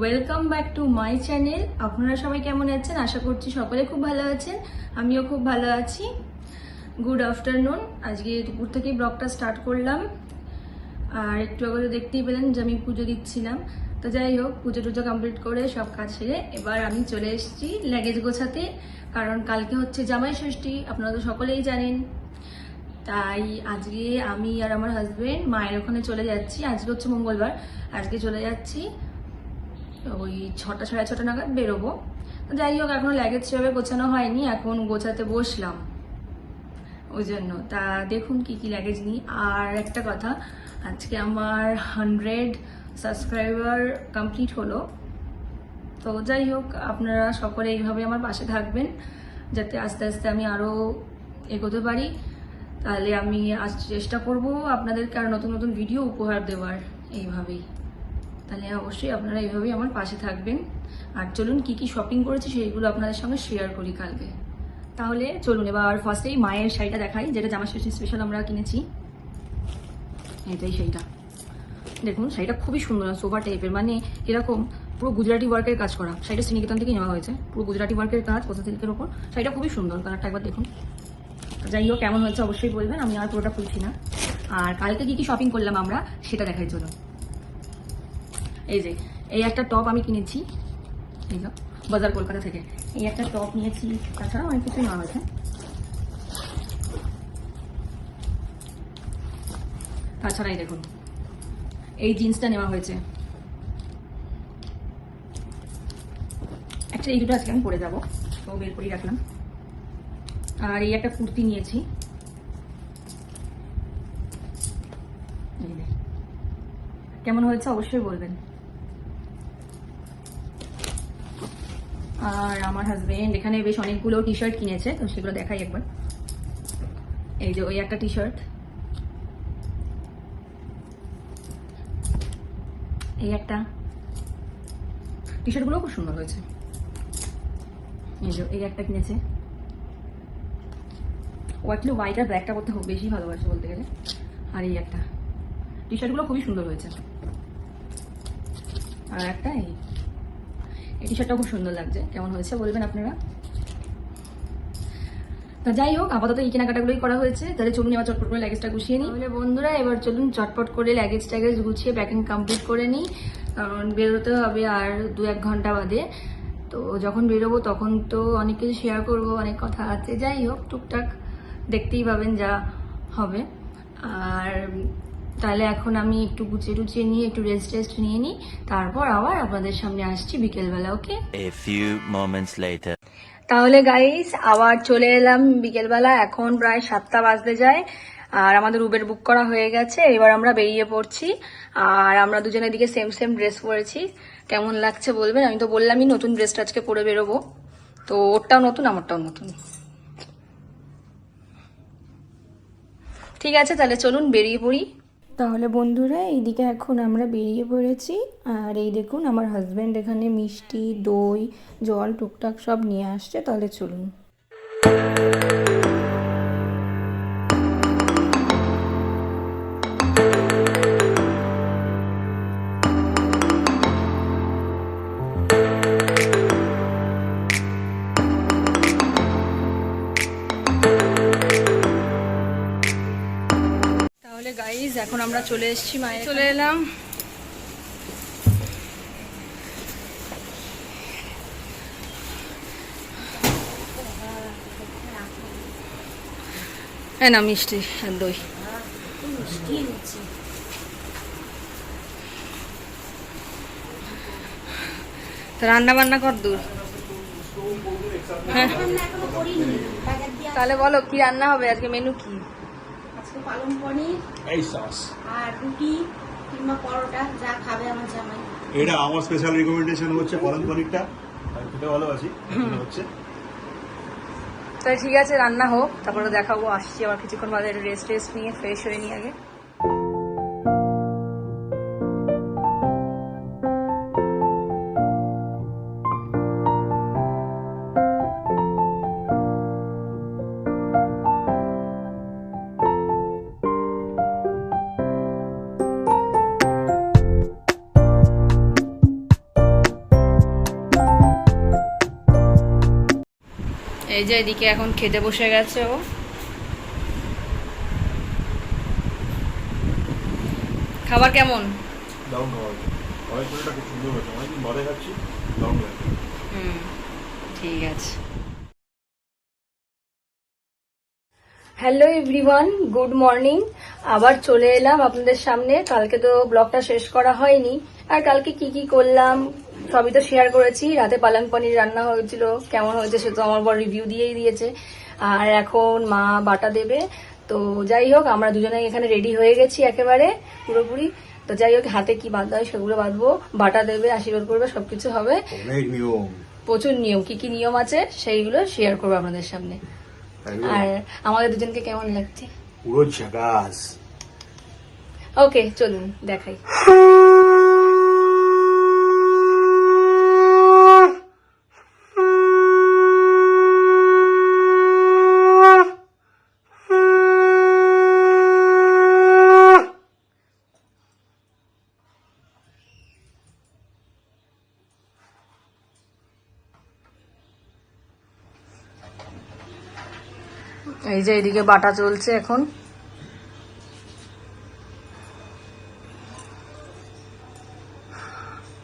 Welcome back to my channel আপনারা সবাই কেমন আছেন? আশা করছি সকলে খুব ভালো আছেন। আমিও খুব ভালো আছি। গুড আফটারনুন আজকে দুপুর থেকেই ব্লগটা স্টার্ট করলাম। আর একটু আগে তো দেখতেই পেলেন যে আমি পুজো দিচ্ছিলাম। তো যাই হোক, পুজো টুজো কমপ্লিট করে সব কাজ সেরে এবার আমি চলে এসেছি ল্যাগেজ গোছাতে। কারণ কালকে হচ্ছে জামাই ষষ্ঠী, আপনারা তো সকলেই জানেন। তাই আজকে আমি আর আমার হাজব্যান্ড মায়ের ওখানে চলে যাচ্ছি। আজকে হচ্ছে মঙ্গলবার। আজকে চলে যাচ্ছি। ওই ছটা, সাড়ে ছটা নাগাদ বেরোবো। যাই হোক, এখনও ল্যাগেজ সেভাবে গোছানো হয়নি, এখন গোছাতে বসলাম। ওই জন্য। তা দেখুন কি কি ল্যাগেজ নিই। আর একটা কথা, আজকে আমার হান্ড্রেড সাবস্ক্রাইবার কমপ্লিট হলো। তো যাই হোক, আপনারা সকলে এইভাবে আমার পাশে থাকবেন, যাতে আস্তে আস্তে আমি আরও এগোতে পারি। তাহলে আমি আজ চেষ্টা করব আপনাদেরকে আর নতুন নতুন ভিডিও উপহার দেওয়ার, এইভাবেই। তাহলে অবশ্যই আপনারা এইভাবেই আমার পাশে থাকবেন। আর চলুন কি কি শপিং করেছি সেইগুলো আপনাদের সঙ্গে শেয়ার করি কালকে। তাহলে চলুন এবার ফার্স্টেই মায়ের শাড়িটা দেখাই, যেটা জামা ষষ্ঠী স্পেশাল আমরা কিনেছি। এটাই শাড়িটা। দেখুন, শাড়িটা খুবই সুন্দর সোফা টাইপের মানে এরকম পুরো গুজরাটি ওয়ার্কের কাজ করা। শাড়িটা শ্রীনিকেতন থেকে নেওয়া হয়েছে। পুরো গুজরাটি ওয়ার্কের কাজ কোথা সিল্কের ওপর। শাড়িটা খুবই সুন্দর কালারটা একবার দেখুন। যাই হোক, কেমন হয়েছে অবশ্যই বলবেন, আমি আর পুরোটা খুলছি না। আর কালকে কি কি শপিং করলাম আমরা, সেটা দেখাই, চলুন। এই যে, এই একটা টপ আমি কিনেছি। এই যে, বাজার কলকাতা থেকে। এই একটা টপ নিয়েছি। তাছাড়া অনেক কিছুই নেওয়া হয়েছে। তাছাড়া এই দেখুন, এই জিন্সটা নেওয়া হয়েছে। একটা এই দুটো আজকে আমি পরে যাব। তো বের করেই রাখলাম। আর এই একটা কুর্তি নিয়েছি। কেমন হয়েছে অবশ্যই বলবেন। আর আমার হাজবেন্ড এখানে বেশ অনেকগুলো টি শার্ট কিনেছে, তো সেগুলো দেখাই একবার। এই যে ওই একটা টি শার্ট এই একটা। টি শার্টগুলো খুব সুন্দর হয়েছে। এই যে এই একটা কিনেছে। ও অ্যাকচুয়ালি হোয়াইট আর ব্ল্যাকটা করতে খুব বেশি ভালোবাসে বলতে গেলে। আর এই একটা। টি শার্টগুলো খুবই সুন্দর হয়েছে। আর একটা এই এই। টি শার্টটা খুব সুন্দর লাগছে। কেমন হয়েছে বলবেন আপনারা? তা যাই হোক, আপাতত এই কেনাকাটাগুলোই করা হয়েছে। তাহলে চলুন এবার চটপট করে লাগেজটা গুছিয়ে নিই। তাহলে বন্ধুরা, এবার চলুন চটপট করে লাগেজ ট্যাগেজ গুছিয়ে প্যাকিং কমপ্লিট করে নিই। কারণ বেরোতে হবে আর দু এক ঘণ্টা বাদে। তো যখন বেরোবো তখন তো অনেক কিছু শেয়ার করব, অনেক কথা আছে। যাই হোক, টুকটাক দেখতেই পাবেন যা হবে। আর তাহলে এখন আমি একটু গুছিয়ে টুচিয়ে নিয়ে একটু রেস্ট টেস্ট নিয়ে নিই। তারপর আবার আপনাদের সামনে আসছি বিকেলবেলা okay? A few moments later. তাহলে গাইস আবার চলে এলাম বিকেলবেলা। এখন প্রায় সাতটা বাজতে যায় আর আমাদের উবের বুক করা হয়ে গেছে। এবার আমরা বেরিয়ে পড়ছি আর আমরা দুজনের দিকে সেম সেম ড্রেস পরেছি। কেমন লাগছে বলবেন? আমি তো বললামই নতুন ড্রেসটা আজকে পরে বেরোবো। তো ওরটাও নতুন আমারটাও নতুন। ঠিক আছে তাহলে চলুন বেরিয়ে পড়ি। তাহলে বন্ধুরা, এইদিকে এখন আমরা বেরিয়ে পড়েছি। আর এই দেখুন, আমার হাজব্যান্ড এখানে মিষ্টি, দই, জল, টুকটাক সব নিয়ে আসছে। তাহলে চলুন। চলে এসেছি মায়ের চলে এলাম। হ্যাঁ না মিষ্টি আর দই। রান্না বান্না কর দূর। হ্যাঁ। তাহলে বলো কি রান্না হবে? আজকে মেনু কি? পালং পনির এই সস আর রুটি কিংবা পরোটা যা খাবে আমার জামাই। এটা আমার স্পেশাল রিকমেন্ডেশন হচ্ছে পালং পনিরটা। আমি খেতে ভালোবাসি হচ্ছে। তাই ঠিক আছে রান্না হোক তারপরে দেখাবো আসছি আবার কিছুক্ষণ বাদে রেস্ট রেস্ট নিয়ে ফ্রেশ হয়ে নিয়ে আগে। এই যে এদিকে এখন খেতে বসে গেছে ও। খাবার কেমন? দারুণ খাবার। অনেক খুব সুন্দর হয়েছে। অনেকদিন বাদে খাচ্ছি দারুণ লাগছে। হুম ঠিক আছে। Hello everyone good morning. আবার চলে এলাম আপনাদের সামনে। কালকে তো ব্লগটা শেষ করা হয়নি। আর কালকে কি কি করলাম সবই তো শেয়ার করেছি। রাতে পালং পনির রান্না হয়েছিল। কেমন হয়েছে সে তো আমার বড় রিভিউ দিয়েই দিয়েছে। আর এখন মা বাটা দেবে। তো যাই হোক আমরা দুজনে এখানে রেডি হয়ে গেছি একেবারে পুরোপুরি। তো যাই হোক হাতে কি বাঁধতে হয় সেগুলো বাঁধবো। বাটা দেবে আশীর্বাদ করবে সবকিছু হবে। প্রচুর নিয়ম। কি কি নিয়ম আছে সেইগুলো শেয়ার করব আপনাদের সামনে। আর আমাদের দুজনকে কেমন লাগছে? পুরো ঝাকাস ওকে চলুন দেখাই। এই যে এদিকে বাটা চলছে এখন।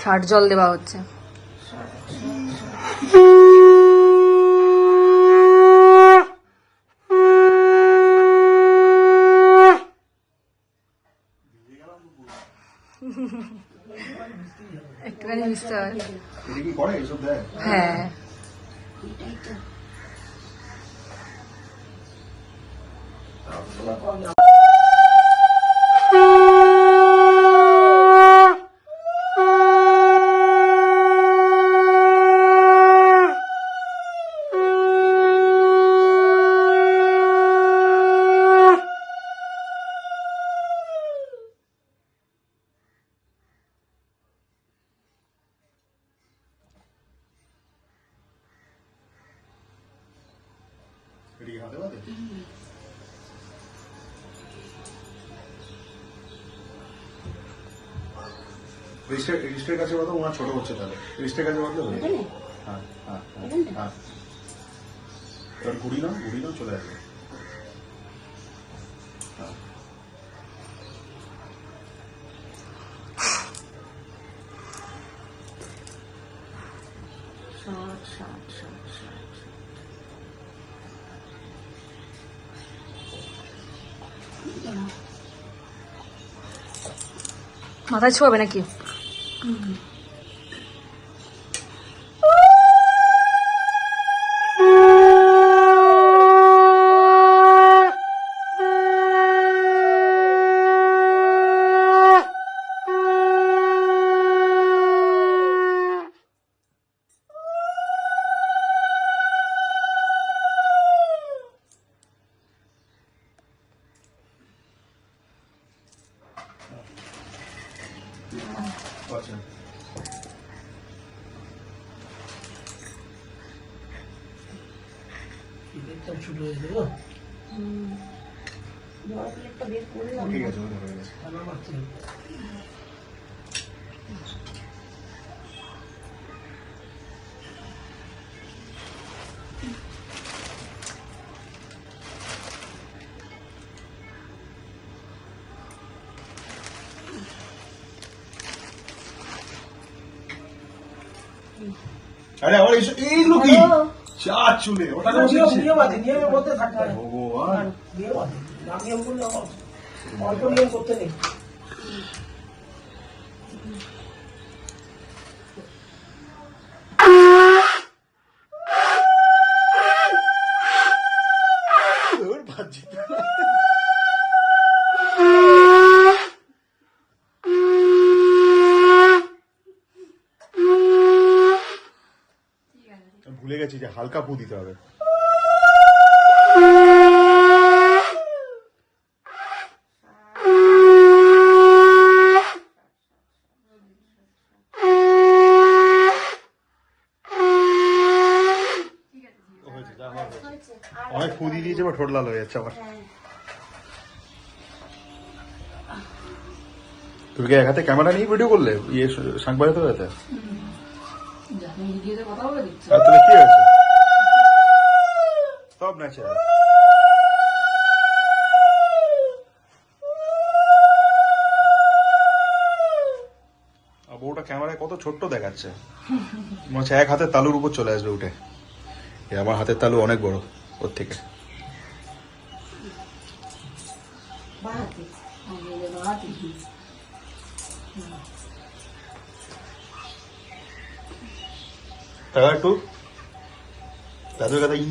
ষাট জল দেওয়া হচ্ছে। একটুখানি মিশতে হ্যাঁ। 什么方向 রেজিস্টারের কাছে বাঁধো ওনার ছোট হচ্ছে তাহলে। রেজিস্টারের কাছে বাঁধলে হয়ে। হ্যাঁ হ্যাঁ হ্যাঁ, হ্যাঁ। এবার ঘুরি নাও ঘুরি নাও চলে আসবে। হ্যাঁ। ষাট ষাট ষাট ষাট মাথায় ছোঁয়াবে নাকি? আচ্ছা জল প্লেটটা বের করলাম। ঠিক আছে চুলে ওটা নিয়ম আছে নিয়মের মধ্যে থাকতে ভগবান। নিয়ম আছে। না নিয়ম করলে আমার অল্প নিয়ম করতে নেই ওর বাজছে তো। গেছি যে হালকা পু দিতে হবে। অনেক ফু দিয়ে দিয়েছে বা ঠোঁট লাল হয়ে যাচ্ছে আমার। হ্যাঁ তুমি কি এক হাতে ক্যামেরা নিয়ে ভিডিও করলে? ইয়ে সাংবাদিক দিচ্ছি। আর তাহলে কি হয়েছে? সব ন্যাচারাল বউটা ক্যামেরায় কত ছোট্ট দেখাচ্ছে। মনে এক হাতের তালুর উপর চলে আসবে উঠে। এ, আমার হাতের তালু অনেক বড়, ওর থেকে। একটু দাদুর কথা ই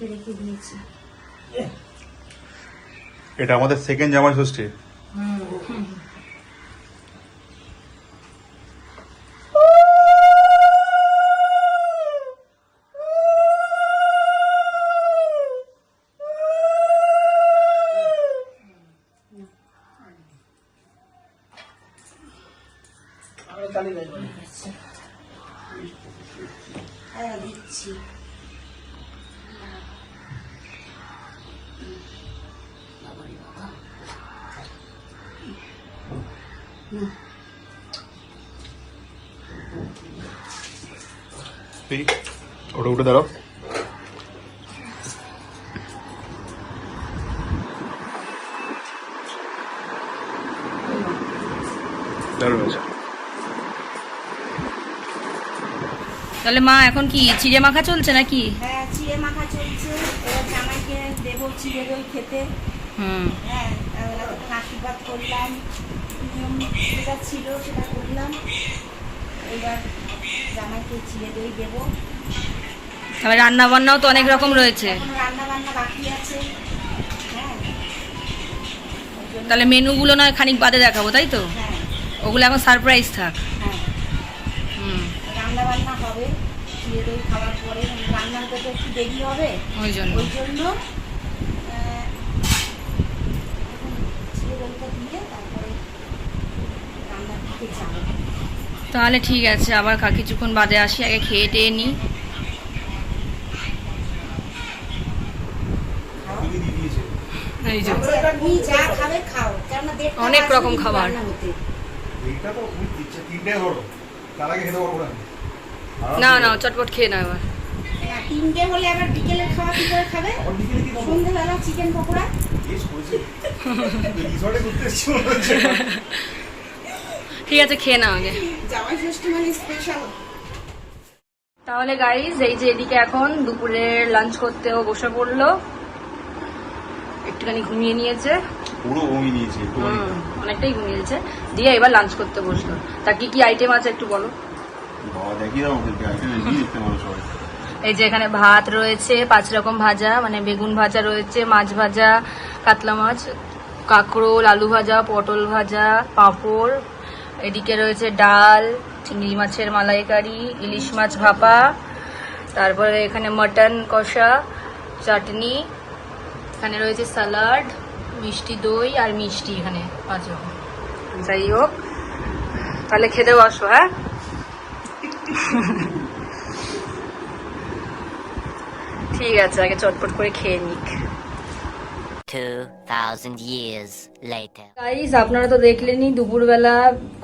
রেখে দিয়েছি। এটা আমাদের সেকেন্ড জামাই ষষ্ঠী। আমি ওটা উঠে দাঁড়াও তাহলে মা এখন কি চিড়ে মাখা চলছে নাকি? হ্যাঁ চিড়ে মাখা চলছে। এবার জামাইকে দেবো চিড়ে দই খেতে। হুম। হ্যাঁ আশীর্বাদ করলাম। নিয়ম যেটা ছিল সেটা করলাম। এবার জামাইকে চিড়ে দই দেবো। তাহলে রান্না বান্নাও তো অনেক রকম রয়েছে। রান্না বান্না বাকি আছে। হ্যাঁ। তাহলে মেনুগুলো নয় খানিক বাদে দেখাবো তাই তো? হ্যাঁ। ওগুলো এখন সারপ্রাইজ থাক। হ্যাঁ। রান্না বান্না হবে। চিড়ে দই খাওয়ার পরে রান্না হতে একটু দেরি হবে। ওই জন্য। ওই জন্য চিড়ে দইটা দিয়ে তারপরে রান্নার দিকে যাব। তাহলে ঠিক আছে আবার কিছুক্ষণ বাদে আসি আগে খেয়ে টেয়ে নিই। অনেক রকম খাবার। না না চটপট খেয়ে এবার। না, তিনটে হলে আবার বিকেলের খাওয়া কি করে খাবে আবার বিকেলে কি খাব সন্ধ্যেবেলা চিকেন পকোড়া বেশ করেছে রিসর্টে ঘুরতে এসেছি মনে হচ্ছে ঠিক আছে খেয়ে নাও আগে। মানে স্পেশাল তাহলে গাইজ এই যে এদিকে এখন দুপুরের লাঞ্চ করতেও বসে পড়ল। একটুখানি ঘুমিয়ে নিয়েছে। পুরো বমি নিয়েছি অনেকটাই ঘুমিয়েছে দিয়ে এবার লাঞ্চ করতে বসল। তা কি কি আইটেম আছে একটু বলো। এই যে এখানে ভাত রয়েছে পাঁচ রকম ভাজা মানে বেগুন ভাজা রয়েছে মাছ ভাজা কাতলা মাছ কাঁকরোল আলু ভাজা পটল ভাজা পাঁপড় এদিকে রয়েছে ডাল, চিংড়ি মাছের মালাইকারি, ইলিশ মাছ ভাপা, তারপরে এখানে মটন কষা, চাটনি, এখানে রয়েছে স্যালাড মিষ্টি দই আর মিষ্টি এখানে পাঁচ যাই হোক, তাহলে খেতে বসো হ্যাঁ? ঠিক আছে, আগে চটপট করে খেয়ে নিক। 2,000 years later. গাইস আপনারা তো দেখলেনই দুপুরবেলা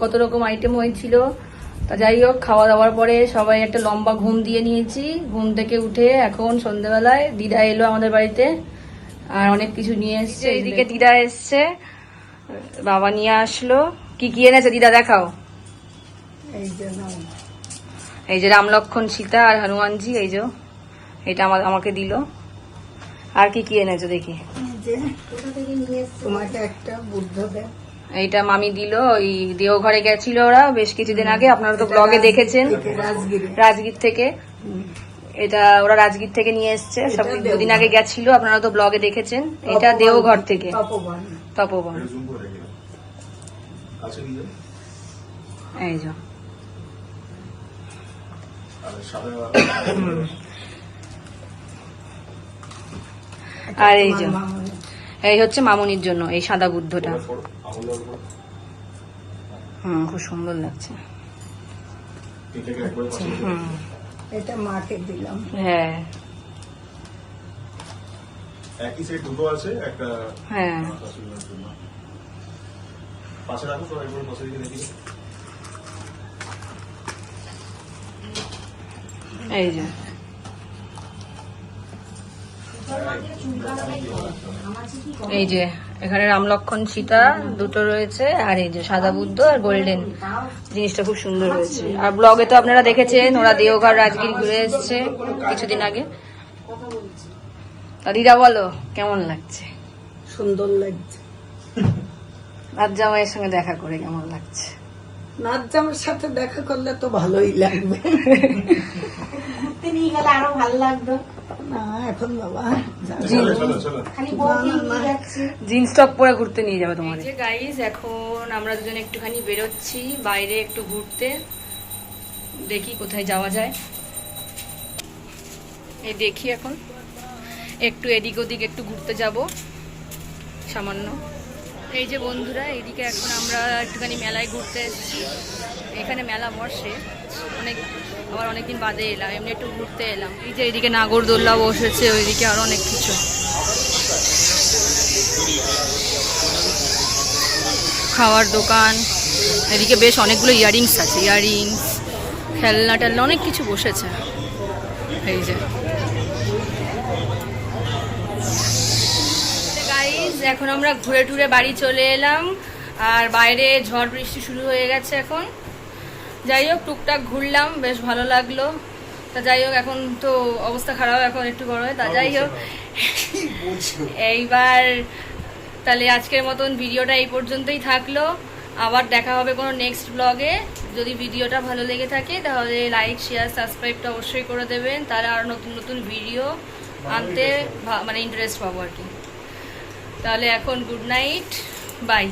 কত রকম আইটেম হয়েছিল। তা যাই হোক খাওয়া দাওয়ার পরে সবাই একটা লম্বা ঘুম দিয়ে নিয়েছি। ঘুম থেকে উঠে এখন সন্ধ্যেবেলায় দিদা এলো আমাদের বাড়িতে আর অনেক কিছু নিয়ে এসছে। এইদিকে দিদা এসছে বাবা নিয়ে আসলো। কি কি এনেছে দিদা দেখাও। এই যে নাও রাম লক্ষণ সীতা আর হনুমানজি এই যে এটা আমার আমাকে দিল। আর কি কি এনেছো দেখি। তোমাকে একটা বুদ্ধ দেব। এইটা মামি দিল ওই দেওঘরে গেছিল ওরা বেশ কিছুদিন আগে আপনারা তো ব্লগে দেখেছেন। রাজগীর। থেকে। এটা ওরা রাজগীর থেকে নিয়ে এসছে সব দুদিন আগে গেছিল আপনারা তো ব্লগে দেখেছেন। এটা দেওঘর থেকে। তপবন। এই যে। আর আর এই যে। এই হচ্ছে মামুনির জন্য এই সাদা বুদ্ধটা। হুম খুব সুন্দর লাগছে। দাও। হুম। এটা মাকে দিলাম। হ্যাঁ। একই সাইড দুটো আছে একটা হ্যাঁ। পাশে রাখো তো একবার পাশে রেখে দেখি এই যে। এই যে এখানে রাম লক্ষণ সীতা দুটো রয়েছে আর এই যে সাদা বুদ্ধ আর গোল্ডেন। জিনিসটা খুব সুন্দর হয়েছে আর ব্লগে তো আপনারা দেখেছেন ওরা দেওঘর রাজগীর ঘুরে এসেছে কিছুদিন আগে। দিদা বলো কেমন লাগছে? সুন্দর লাগছে। রাত জামাইয়ের সঙ্গে দেখা করে কেমন লাগছে? নাচ জামার সাথে দেখা করলে তো ভালোই লাগবে। ঘুরতে নিয়ে গেলে আরও ভালো লাগতো জিন্স টপ পরে ঘুরতে নিয়ে যাবে গাইস এখন আমরা দুজন একটুখানি বেরোচ্ছি, বাইরে একটু ঘুরতে। দেখি কোথায় যাওয়া যায়। এই দেখি এখন। একটু এদিক ওদিক একটু ঘুরতে যাব, সামান্য। এই যে বন্ধুরা এইদিকে এখন আমরা একটুখানি মেলায় ঘুরতে এসেছি। এখানে মেলা বসে। অনেক, আবার অনেকদিন বাদে এলাম, এমনি একটু ঘুরতে এলাম। এই যে এইদিকে নাগরদোল্লা বসেছে, ওইদিকে আরও অনেক কিছু। খাওয়ার দোকান, এদিকে বেশ অনেকগুলো ইয়ারিংস আছে, ইয়ারিংস, খেলনা টেলনা, অনেক কিছু বসেছে। এই যে গাইজ এখন আমরা ঘুরে টুরে বাড়ি চলে এলাম। আর বাইরে ঝড় বৃষ্টি শুরু হয়ে গেছে এখন। যাই হোক টুকটাক ঘুরলাম বেশ ভালো লাগল। তা যাই হোক এখন তো অবস্থা খারাপ এখন একটু গরমে তা যাই হোক। এইবার তাহলে আজকের মতন ভিডিওটা এই পর্যন্তই থাকল। আবার দেখা হবে কোনো নেক্সট ব্লগে যদি ভিডিওটা ভালো লেগে থাকে তাহলে লাইক শেয়ার সাবস্ক্রাইবটা অবশ্যই করে দেবেন। তাহলে আরও নতুন নতুন ভিডিও আনতে মানে ইন্টারেস্ট পাবো আর কি। তাহলে এখন গুড নাইট বাই